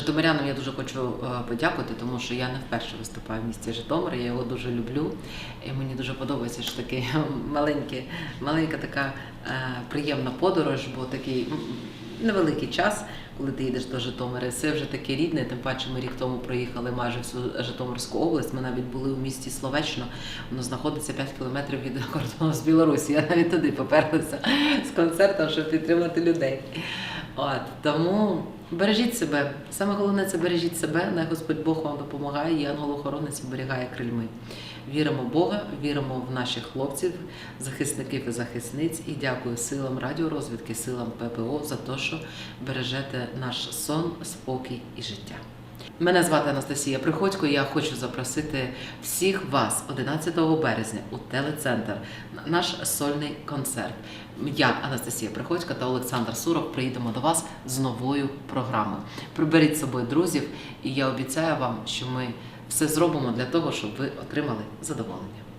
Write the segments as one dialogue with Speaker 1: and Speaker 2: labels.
Speaker 1: Житомирянам я дуже хочу е, подякувати, тому що я не вперше виступаю в місті Житомир. Я його дуже люблю. І мені дуже подобається, що таке маленьке, маленька така е, приємна подорож, бо такий невеликий час, коли ти їдеш до Житомира. Все вже таке рідне. Тим паче ми рік тому проїхали майже всю Житомирську область. Ми навіть були у місті Словечно. Воно знаходиться 5 кілометрів від кордону з Білорусі. Я навіть туди поперлася з концертом, щоб підтримати людей. От тому бережіть себе. Саме головне це бережіть себе. Най Господь Бог вам допомагає, і ангел-охоронець оберігає крильми. Віримо в Бога, віримо в наших хлопців, захисників і захисниць. І дякую силам радіорозвідки, силам ППО за те, що бережете наш сон, спокій і життя. Мене звати Анастасія Приходько. Я хочу запросити всіх вас 11 березня у телецентр на наш сольний концерт. Я, Анастасія Приходько та Олександр Суров приїдемо до вас з новою програмою. Приберіть з собою друзів, і я обіцяю вам, що ми все зробимо для того, щоб ви отримали задоволення.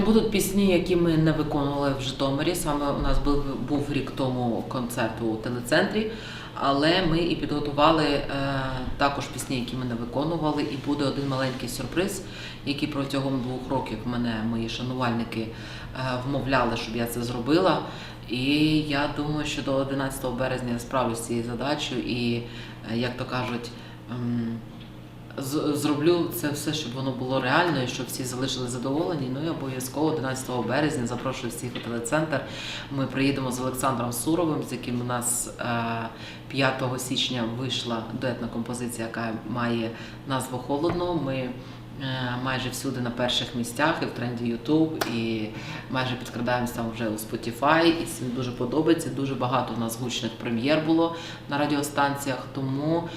Speaker 1: Будуть пісні, які ми не виконували в Житомирі. Саме у нас був, був рік тому концерт у телецентрі, але ми і підготували е, також пісні, які ми не виконували. І буде один маленький сюрприз, який протягом двох років мене мої шанувальники е, вмовляли, щоб я це зробила. І я думаю, що до 11 березня я справлюсь з цією задачею і, е, як то кажуть, з- зроблю це все, щоб воно було реально і щоб всі залишили задоволені. Ну і обов'язково 11 березня запрошую всіх у телецентр. Ми приїдемо з Олександром Суровим, з яким у нас е, 5 січня вийшла дуетна композиція, яка має назву Холодно. Ми е, майже всюди на перших місцях і в тренді YouTube, і майже підкрадаємося вже у Spotify, і всім дуже подобається. Дуже багато у нас гучних прем'єр було на радіостанціях, тому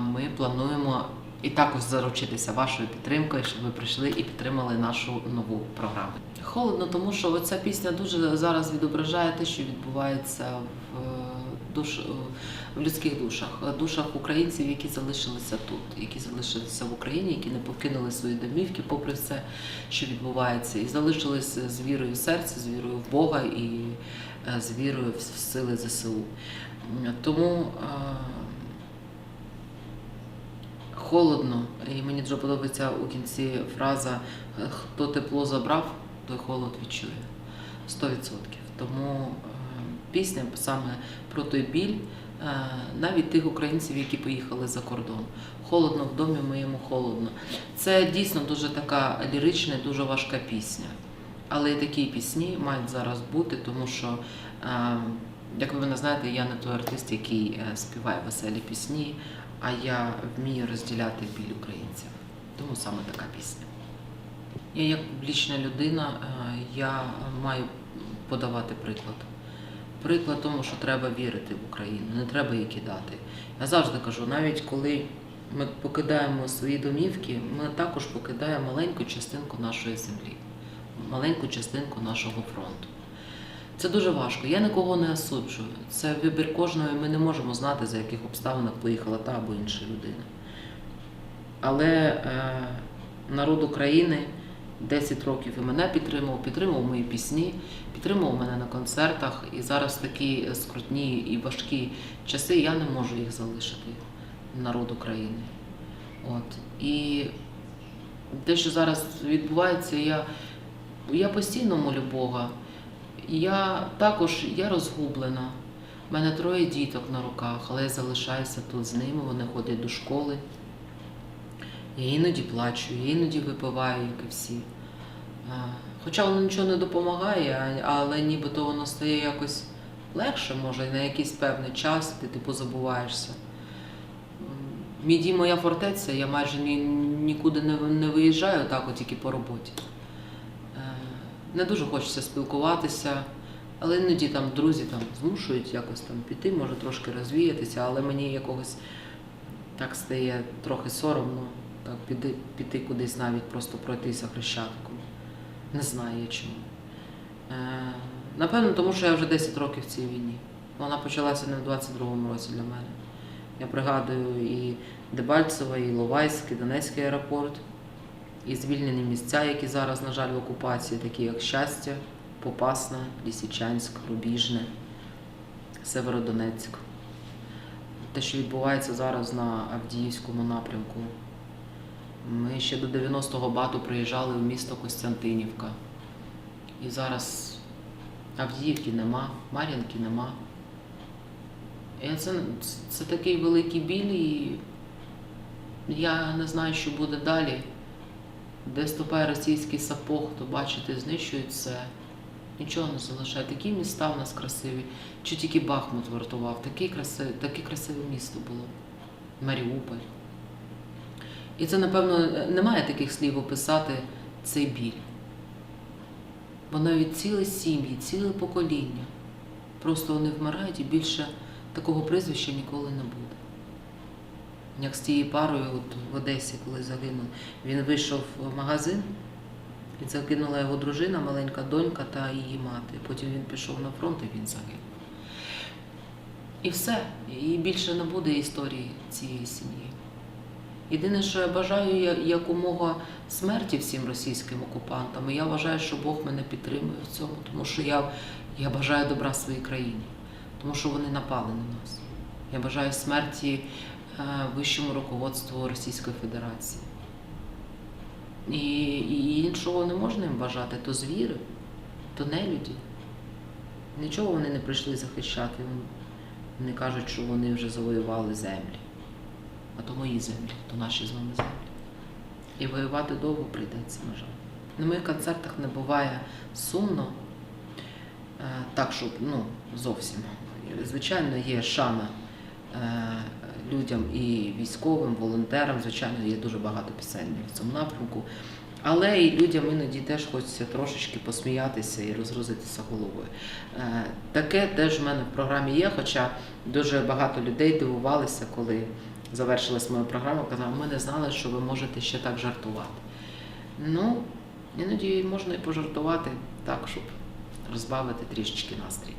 Speaker 1: ми плануємо і також заручитися вашою підтримкою, щоб ви прийшли і підтримали нашу нову програму. Холодно, тому що ця пісня дуже зараз відображає те, що відбувається в е, душ в людських душах, душах українців, які залишилися тут, які залишилися в Україні, які не покинули свої домівки, попри все, що відбувається, і залишилися з вірою в серці, з вірою в Бога і е, з вірою в сили ЗСУ. Тому е, холодно, і мені дуже подобається у кінці фраза Хто тепло забрав, той холод відчує. 100%. Тому е, пісня саме про той біль е, навіть тих українців, які поїхали за кордон. Холодно в домі моєму холодно. Це дійсно дуже така лірична, і дуже важка пісня. Але і такі пісні мають зараз бути, тому що, е, як ви мене знаєте, я не той артист, який е, співає веселі пісні, а я вмію розділяти біль українців. Тому саме така пісня. Я як публічна людина, е, я маю подавати приклад. Приклад тому, що треба вірити в Україну, не треба її кидати. Я завжди кажу, навіть коли ми покидаємо свої домівки, ми також покидаємо маленьку частинку нашої землі, маленьку частинку нашого фронту. Це дуже важко. Я нікого не осуджую. Це вибір кожного, ми не можемо знати, за яких обставинах поїхала та або інша людина. Але е, народ України 10 років і мене підтримував, підтримував мої пісні, підтримував мене на концертах. І зараз такі скрутні і важкі часи я не можу їх залишити, народ України. От. І те, що зараз відбувається, я, я постійно молю Бога. Я також я розгублена. У мене троє діток на руках, але я залишаюся тут з ними, вони ходять до школи. Я іноді плачу, я іноді випиваю, як і всі. Хоча воно нічого не допомагає, але нібито воно стає якось легше, може, на якийсь певний час ти типу забуваєшся. Мій дім моя фортеця, я майже ні, нікуди не, не виїжджаю, так от тільки по роботі. Не дуже хочеться спілкуватися, але іноді там друзі там змушують якось там піти, може трошки розвіятися, але мені якогось так стає трохи соромно так, піти, піти кудись навіть просто пройтися хрещатком. Не знаю я чому. Е, напевно, тому що я вже 10 років в цій війні. Вона почалася не в 22-му році для мене. Я пригадую і Дебальцево, і Ловайськ, і Донецький аеропорт, і звільнені місця, які зараз, на жаль, в окупації, такі як Щастя, Попасна, Лісичанськ, Рубіжне, Северодонецьк. те, що відбувається зараз на Авдіївському напрямку. Ми ще до 90-го бату приїжджали в місто Костянтинівка. І зараз Авдіївки нема, Мар'їнки нема. І це, це такий великий біль, і я не знаю, що буде далі. Де ступає російський сапог, то бачите, знищують все. Нічого не залишає. Такі міста в нас красиві. Чи тільки Бахмут вартував, таке красиве, таке красиве місто було. Маріуполь. І це, напевно, немає таких слів описати цей біль. Бо навіть цілі сім'ї, ціле покоління. Просто вони вмирають і більше такого прізвища ніколи не буде. Як з тією парою от в Одесі, коли загинув, він вийшов в магазин, і загинула його дружина, маленька донька та її мати. Потім він пішов на фронт і він загинув. І все. І більше не буде історії цієї сім'ї. Єдине, що я бажаю якомога смерті всім російським окупантам. І я вважаю, що Бог мене підтримує в цьому, тому що я, я бажаю добра своїй країні, тому що вони напали на нас. Я бажаю смерті вищому руководству Російської Федерації. І, і іншого не можна їм бажати, то звіри, то нелюді. Нічого вони не прийшли захищати. Вони кажуть, що вони вже завоювали землі. А то мої землі, то наші з вами землі. І воювати довго прийдеться, на жаль. На моїх концертах не буває сумно, е, так, щоб ну, зовсім. Звичайно, є шана е, людям і військовим, волонтерам. Звичайно, є дуже багато пісень в цьому напрямку. Але і людям іноді теж хочеться трошечки посміятися і розгрузитися головою. Е, Таке теж в мене в програмі є, хоча дуже багато людей дивувалися, коли завершилась моя програма, казали, ми не знали, що ви можете ще так жартувати. Ну, іноді можна і пожартувати так, щоб розбавити трішечки настрій.